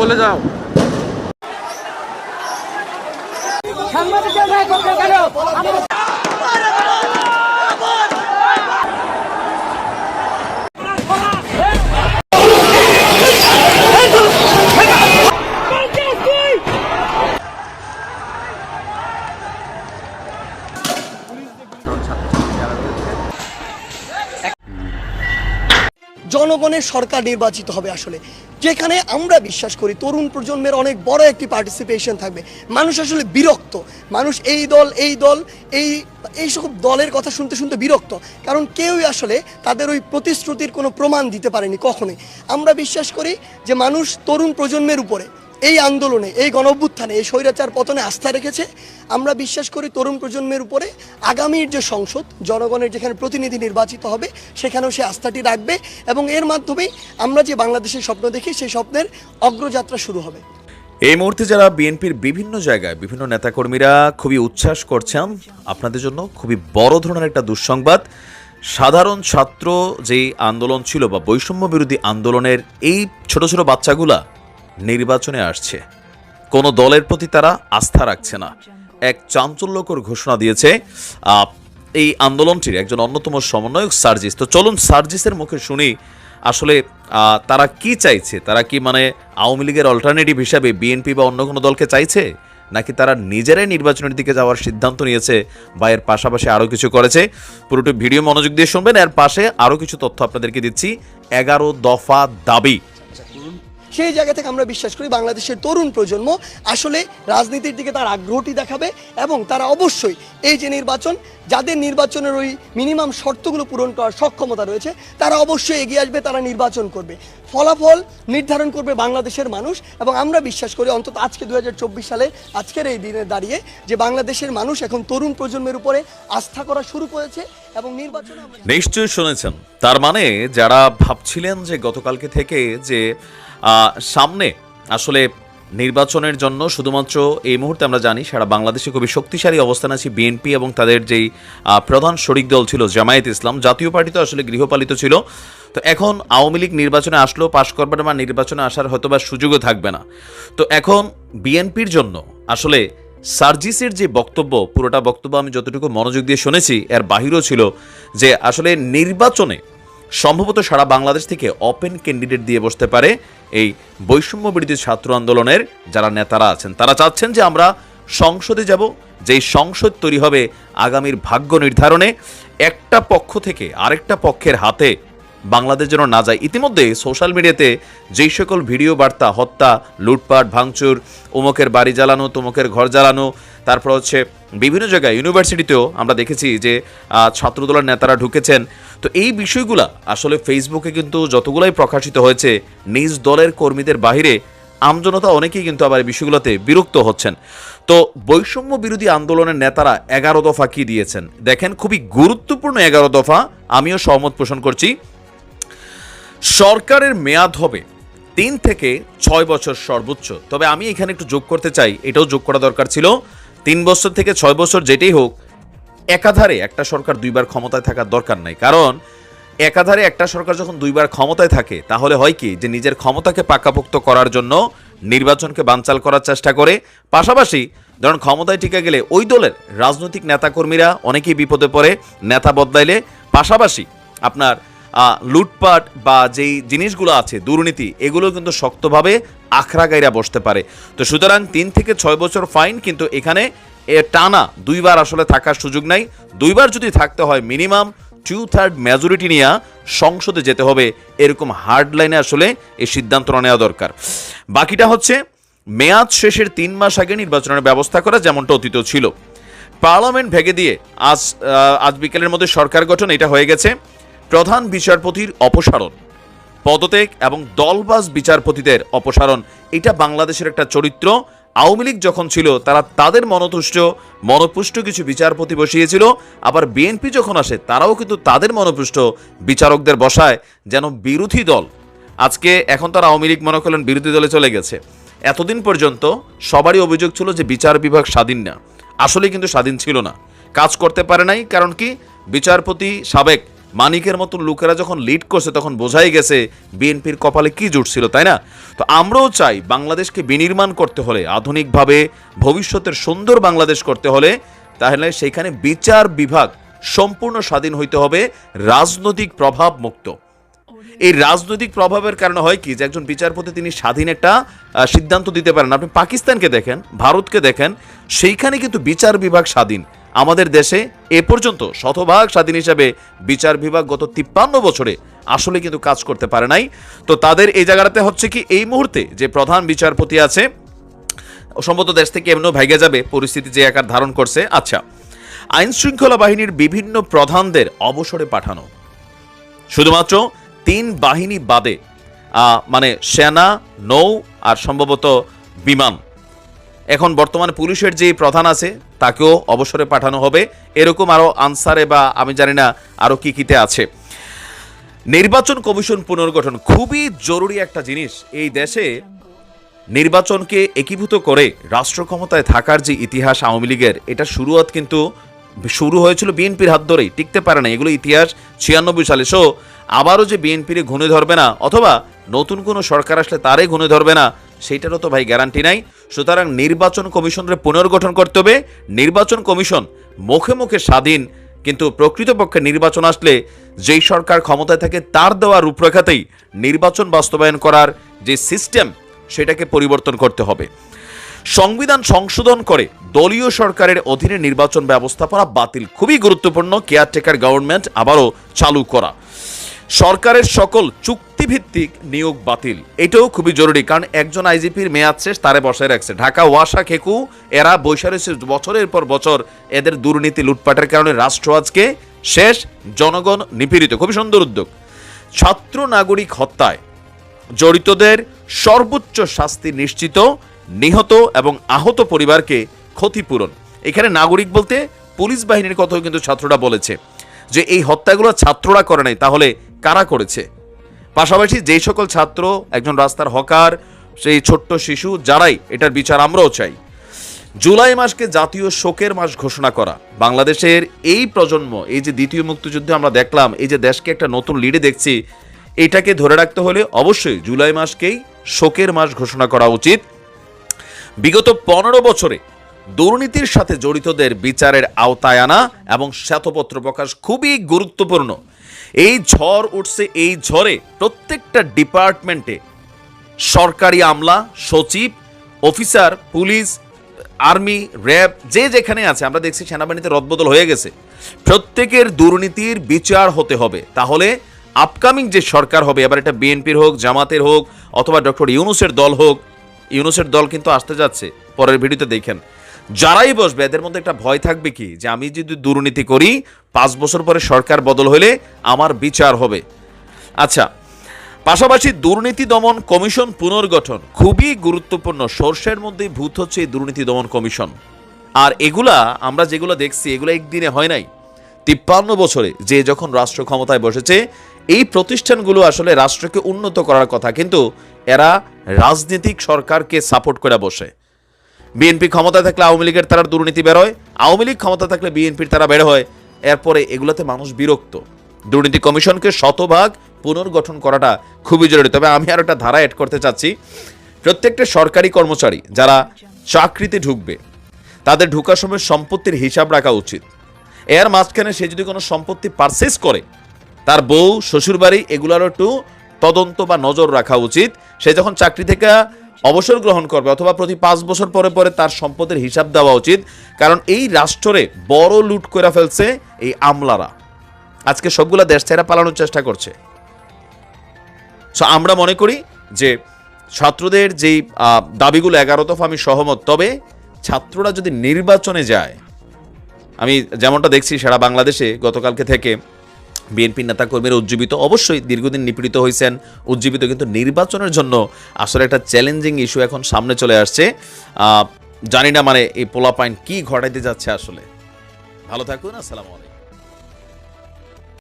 বলে যাও। জনগণের সরকার নির্বাচিত হবে আসলে। যেখানে আমরা বিশ্বাস করি তরুণ প্রজন্মের অনেক বড় একটি পার্টিসিপেশন থাকবে। মানুষ আসলে বিরক্ত। মানুষ এই দল এই দল, এই এইসব দলের কথা শুনতে শুনতে বিরক্ত। কারণ কেউই আসলে তাদের ওই প্রতিশ্রুতির কোনো প্রমাণ দিতে পারেনি কখনোই। আমরা বিশ্বাস করি যে মানুষ তরুণ প্রজন্মের উপরে এই আন্দোলনে, এই গণ অভ্যুত্থানে এই স্বৈরাচার পতনে আস্থা রেখেছে। আমরা বিশ্বাস করি তরুণ প্রজন্মের উপরে আগামীর যে সংসদ, জনগণের যেখানে প্রতিনিধি নির্বাচিত হবে, সেখানেও সে আস্থাটি রাখবে এবং এর মাধ্যমেই আমরা যে বাংলাদেশের স্বপ্ন দেখি, সেই স্বপ্নের অগ্রযাত্রা শুরু হবে। এই মুহূর্তে যারা বিএনপির বিভিন্ন জায়গায় বিভিন্ন নেতাকর্মীরা খুবই উচ্ছ্বাস করছেন আপনাদের জন্য খুবই বড় ধরনের একটা দুঃসংবাদ। সাধারণ ছাত্র যেই আন্দোলন ছিল বা বৈষম্য বিরোধী আন্দোলনের এই ছোট ছোট বাচ্চাগুলা নির্বাচনে আসছে। কোনো দলের প্রতি তারা আস্থা রাখছে না। এক চাঞ্চল্যকর ঘোষণা দিয়েছে এই আন্দোলনটির একজন অন্যতম সমন্বয়ক সার্জিস। তো চলুন সার্জিসের মুখে শুনি, আসলে তারা কি চাইছে? তারা কি মানে আওয়ামী লীগের অল্টারনেটিভ হিসাবে বিএনপি বা অন্য কোনো দলকে চাইছে? নাকি তারা নিজেরাই নির্বাচনের দিকে যাওয়ার সিদ্ধান্ত নিয়েছে বা এর পাশাপাশি আরও কিছু করেছে? পুরোটি ভিডিও মনোযোগ দিয়ে শুনবেন। এর পাশে আরও কিছু তথ্য আপনাদেরকে দিচ্ছি। এগারো দফা দাবি। সেই জায়গা থেকে আমরা বিশ্বাস করি বাংলাদেশের তরুণ প্রজন্ম আসলে রাজনীতির দিকে তার আগ্রহটি দেখাবে এবং তারা অবশ্যই এই যে নির্বাচন, যাদের নির্বাচনের ওই মিনিমাম শর্তগুলো পূরণ করার সক্ষমতা রয়েছে, তারা অবশ্যই এগিয়ে আসবে, তারা নির্বাচন করবে। ফলাফল নির্ধারণ করবে বাংলাদেশের মানুষ এবং আমরা বিশ্বাস করি অন্তত আজকে দুহাজার চব্বিশ সালে আজকের এই দিনে দাঁড়িয়ে যে বাংলাদেশের মানুষ এখন তরুণ প্রজন্মের উপরে আস্থা করা শুরু করেছে এবং নির্বাচন নিশ্চয়ই শুনেছেন। তার মানে যারা ভাবছিলেন যে গতকালকে থেকে যে সামনে আসলে নির্বাচনের জন্য শুধুমাত্র এই মুহূর্তে আমরা জানি সারা বাংলাদেশে খুবই শক্তিশালী অবস্থান আছে বিএনপি এবং তাদের যেই প্রধান শরিক দল ছিল জামায়াত ইসলাম, জাতীয় পার্টি তো আসলে গৃহপালিত ছিল। তো এখন আওয়ামী লীগ নির্বাচনে আসলেও পাশ করবে না বা নির্বাচনে আসার হয়তো বা সুযোগও থাকবে না। তো এখন বিএনপির জন্য আসলে সার্জিসের যে বক্তব্য, পুরোটা বক্তব্য আমি যতটুকু মনোযোগ দিয়ে শুনেছি, এর বাহিরও ছিল যে আসলে নির্বাচনে সম্ভবত সারা বাংলাদেশ থেকে ওপেন ক্যান্ডিডেট দিয়ে বসতে পারে। এই বৈষম্য বিরোধী ছাত্র আন্দোলনের যারা নেতারা আছেন, তারা চাচ্ছেন যে আমরা সংসদে যাব, যেই সংসদ তৈরি হবে আগামীর ভাগ্য নির্ধারণে একটা পক্ষ থেকে আরেকটা পক্ষের হাতে বাংলাদেশ যেন না যায়। ইতিমধ্যে সোশ্যাল মিডিয়াতে যেই সকল ভিডিও বার্তা, হত্যা, লুটপাট, ভাঙচুর, উমকের বাড়ি জ্বালানো, তুমকের ঘর জ্বালানো, তারপর হচ্ছে বিভিন্ন জায়গায় ইউনিভার্সিটিতেও আমরা দেখেছি যে ছাত্রদলের নেতারা ঢুকেছেন। তো এই বিষয়গুলা আসলে ফেসবুকে কিন্তু যতগুলাই প্রকাশিত হয়েছে, নিজ দলের কর্মীদের বাহিরে আমজনতা অনেকেই কিন্তু আবার এই বিষয়গুলোতে বিরক্ত হচ্ছেন। তো বৈষম্য বিরোধী আন্দোলনের নেতারা এগারো দফা কি দিয়েছেন? দেখেন, খুবই গুরুত্বপূর্ণ এগারো দফা, আমিও সহমত পোষণ করছি। সরকারের মেয়াদ হবে তিন থেকে ছয় বছর সর্বোচ্চ। তবে আমি এখানে একটু যোগ করতে চাই, এটাও যোগ করা দরকার ছিল। তিন বছর থেকে ছয় বছর যেটাই হোক, একাধারে একটা সরকার দুইবার ক্ষমতায় থাকার দরকার নাই। কারণ, একাধারে একটা সরকার যখন দুইবার ক্ষমতায় থাকে, তাহলে হয় কি যে নিজের ক্ষমতাকে পাকাপোক্ত করার জন্য নির্বাচনকে বানচাল করার চেষ্টা করে। পাশাপাশি, ধরুন ক্ষমতায় টিকে গেলে ওই দলের রাজনৈতিক নেতাকর্মীরা অনেকেই বিপদে পড়ে, নেতা বদলাইলে। পাশাপাশি আপনার লুটপাট বা যেই জিনিসগুলো আছে, দুর্নীতি, এগুলো কিন্তু শক্তভাবে আখড়া গাইরা বসতে পারে। তো সুতরাং তিন থেকে ছয় বছর ফাইন, কিন্তু এখানে এ টানা দুইবার আসলে থাকার সুযোগ নাই। দুইবার যদি থাকতে হয়, মিনিমাম টু থার্ড মেজরিটি নিয়ে সংসদে যেতে হবে। এরকম হার্ড লাইনে আসলে এই সিদ্ধান্ত নেওয়া দরকার। বাকিটা হচ্ছে, মেয়াদ শেষের তিন মাস আগে নির্বাচনের ব্যবস্থা করা যেমনটা অতীত ছিল। পার্লামেন্ট ভেঙে দিয়ে আজ আজ বিকেলের মধ্যে সরকার গঠন, এটা হয়ে গেছে। প্রধান বিচারপতির অপসারণ, পদত্যাগ এবং দলবাজ বিচারপতিদের অপসারণ, এটা বাংলাদেশের একটা চরিত্র। আওয়ামী লীগ যখন ছিল, তারা তাদের মনতুষ্ট, মনপুষ্ট কিছু বিচারপতি বসিয়েছিল। আবার বিএনপি যখন আসে, তারাও কিন্তু তাদের মনপুষ্ট বিচারকদের বসায়, যেন বিরোধী দল। আজকে এখন তারা আওয়ামী লীগ মনে করলেন বিরোধী দলে চলে গেছে। এতদিন পর্যন্ত সবারই অভিযোগ ছিল যে বিচার বিভাগ স্বাধীন না। আসলে কিন্তু স্বাধীন ছিল না। কাজ করতে পারে নাই, কারণ কি? বিচারপতি সাবেক মানিকের মতো লোকেরা যখন লিড করছে, তখন বোঝাই গেছে বিএনপির কপালে কি জুটছিল তাই না? তো আমরাও চাই বাংলাদেশকে বিনির্মাণ করতে হলে, আধুনিকভাবে ভবিষ্যতের সুন্দর বাংলাদেশ করতে হলে, তাহলে সেখানে বিচার বিভাগ সম্পূর্ণ স্বাধীন হইতে হবে, রাজনৈতিক প্রভাব মুক্ত। এই রাজনৈতিক প্রভাবের কারণে হয় কি যে, একজন বিচারপতি তিনি স্বাধীন একটা সিদ্ধান্ত দিতে পারেন। আপনি পাকিস্তানকে দেখেন, ভারতকে দেখেন, সেইখানে কিন্তু বিচার বিভাগ স্বাধীন। আমাদের দেশে এ পর্যন্ত শতভাগ স্বাধীন হিসাবে বিচার বিভাগ গত তিপ্পান্ন বছরে আসলে কিন্তু কাজ করতে পারে নাই। তো তাদের এই জায়গাটাতে হচ্ছে কি, এই মুহূর্তে যে প্রধান বিচারপতি আছে, সম্ভবত দেশ থেকে এমনও ভেগে যাবে, পরিস্থিতি যে আকার ধারণ করছে। আচ্ছা আইন শৃঙ্খলা বাহিনীর বিভিন্ন প্রধানদের অবসরে পাঠানো। শুধুমাত্র তিন বাহিনী বাদে মানে সেনা, নৌ আর সম্ভবত বিমান। এখন বর্তমানে পুলিশের যে প্রধান আছে, তাকেও অবসরে পাঠানো হবে। এরকম আরও আনসারে বা আমি জানি না আরও কি কিতে আছে। নির্বাচন কমিশন পুনর্গঠন খুবই জরুরি একটা জিনিস। এই দেশে নির্বাচনকে একীভূত করে রাষ্ট্র ক্ষমতায় থাকার যে ইতিহাস আওয়ামী লীগের, এটা শুরুয়াত কিন্তু শুরু হয়েছিল বিএনপির হাত ধরেই, টিকতে পারে না। এগুলো ইতিহাস ছিয়ানব্বই সালে। সো আবারও যে বিএনপির ঘুণে ধরবে না, অথবা নতুন কোনো সরকার আসলে তারে ঘুণে ধরবে না, সেইটারও তো ভাই গ্যারান্টি নাই। সুতরাং নির্বাচন কমিশনের পুনর্গঠন করতে হবে। নির্বাচন কমিশন মুখে মুখে স্বাধীন, কিন্তু প্রকৃতপক্ষে নির্বাচন আসলে যেই সরকার ক্ষমতায় থাকে তার দেওয়া রূপরেখাতেই নির্বাচন বাস্তবায়ন করার যে সিস্টেম, সেটাকে পরিবর্তন করতে হবে। সংবিধান সংশোধন করে দলীয় সরকারের অধীনে নির্বাচন ব্যবস্থাপনা বাতিল, খুবই গুরুত্বপূর্ণ, কেয়ারটেকার গভর্নমেন্ট আবারও চালু করা। সরকারের সকল চুক্তিভিত্তিক নিয়োগ বাতিল। এটাও খুবই জরুরি, কারণ একজন আইজিপির মেয়াদ শেষ, তারে বসায় রাখছে। ঢাকা, ওয়াসা, খেকু, এরা বৈশা রয়েছে বছরের পর বছর এদের দুর্নীতি, লুটপাটের কারণে রাষ্ট্র আজকে শেষ, জনগণ নিপীড়িত। খুবই সুন্দর উদ্যোগ। ছাত্র নাগরিক হত্যায় জড়িতদের সর্বোচ্চ শাস্তি নিশ্চিত, নিহত এবং আহত পরিবারকে ক্ষতিপূরণ। এখানে নাগরিক বলতে পুলিশ বাহিনীর কথাও কিন্তু ছাত্ররা বলেছে যে, এই হত্যাগুলো ছাত্ররা করে নাই, তাহলে কারা করেছে? পাশাপাশি যেই সকল ছাত্র, একজন রাস্তার হকার, সেই ছোট্ট শিশু, যারাই এটার বিচার আমরাও চাই। জুলাই মাসকে জাতীয় শোকের মাস ঘোষণা করা। বাংলাদেশের এই প্রজন্ম, এই যে দ্বিতীয় মুক্তিযুদ্ধে আমরা দেখলাম, এই যে দেশকে একটা নতুন লিডে দেখছি, এটাকে ধরে রাখতে হলে অবশ্যই জুলাই মাসকেই শোকের মাস ঘোষণা করা উচিত। বিগত পনেরো বছরে দুর্নীতির সাথে জড়িতদের বিচারের আওতায় আনা এবং শ্বেতপত্র প্রকাশ খুবই গুরুত্বপূর্ণ। এই ঝড় উঠছে এই ঝড়ে প্রত্যেকটা ডিপার্টমেন্টে। সরকারি আমলা, সচিব, অফিসার, পুলিশ, আর্মি, র্যাব, যে যেখানে আছে, আমরা দেখছি সেনাবাহিনীতে রদবদল হয়ে গেছে। প্রত্যেকের দুর্নীতির বিচার হতে হবে। তাহলে আপকামিং যে সরকার হবে, এবার এটা বিএনপির হোক, জামাতের হোক, অথবা ডক্টর ইউনুসের দল হোক, ইউনুসের দল কিন্তু আসতে যাচ্ছে, পরের ভিডিওতে দেখেন। যারাই বসবে, এদের মধ্যে একটা ভয় থাকবে কি? যে আমি যদি দুর্নীতি করি, পাঁচ বছর পরে সরকার বদল হলে আমার বিচার হবে। আচ্ছা পাশাপাশি দুর্নীতি দমন কমিশন পুনর্গঠন খুবই গুরুত্বপূর্ণ। সর্ষের মধ্যে ভূত হচ্ছে এই দুর্নীতি দমন কমিশন। আর এগুলা, আমরা যেগুলো দেখছি, এগুলো একদিনে হয় নাই। তিপ্পান্ন বছরে যে যখন রাষ্ট্র ক্ষমতায় বসেছে, এই প্রতিষ্ঠানগুলো আসলে রাষ্ট্রকে উন্নত করার কথা, কিন্তু এরা রাজনৈতিক সরকারকে সাপোর্ট করে বসে। বিএনপি ক্ষমতা থাকলে আওয়ামী লীগের তারা দুর্নীতি বেরোয়, আওয়ামী লীগ ক্ষমতা থাকলে বিএনপির তারা বের হয়। এরপরে এগুলোতে মানুষ বিরক্ত। দুর্নীতি কমিশনকে শতভাগ পুনর্গঠন করাটা খুবই জরুরি। তবে আমি আর একটা ধারা অ্যাড করতে চাচ্ছি। প্রত্যেকটা সরকারি কর্মচারী যারা চাকরিতে ঢুকবে, তাদের ঢুকার সময় সম্পত্তির হিসাব রাখা উচিত। এর মাঝখানে সে যদি কোনো সম্পত্তি পারচেস করে, তার বউ, শ্বশুরবাড়ি এগুলোরও একটু তদন্ত বা নজর রাখা উচিত। সে যখন চাকরি থেকে অবসর গ্রহণ করবে অথবা প্রতি পাঁচ বছর পরে পরে তার সম্পদের হিসাব দেওয়া উচিত, কারণ এই রাষ্ট্রে বড় লুট করে ফেলছে এই আমলারা। আজকে সবগুলা দেশ ছেড়া পালানোর চেষ্টা করছে। সো আমরা মনে করি যে ছাত্রদের যেই দাবিগুলো এগারো দফা আমি সহমত, তবে ছাত্ররা যদি নির্বাচনে যায়, আমি যেমনটা দেখছি সারা বাংলাদেশে গতকালকে থেকে বিএনপি নেতাকর্মীরা উজ্জীবিত, অবশ্যই দীর্ঘদিন নিপীড়িত হয়েছেন উজ্জীবিত কিন্তু নির্বাচনের জন্য আসলে একটা চ্যালেঞ্জিং ইস্যু এখন সামনে চলে আসছে। জানি না মানে এই পোলাপাইন কি ঘটাইতে যাচ্ছে আসলে। ভালো থাকুন, আসসালামু আলাইকুম।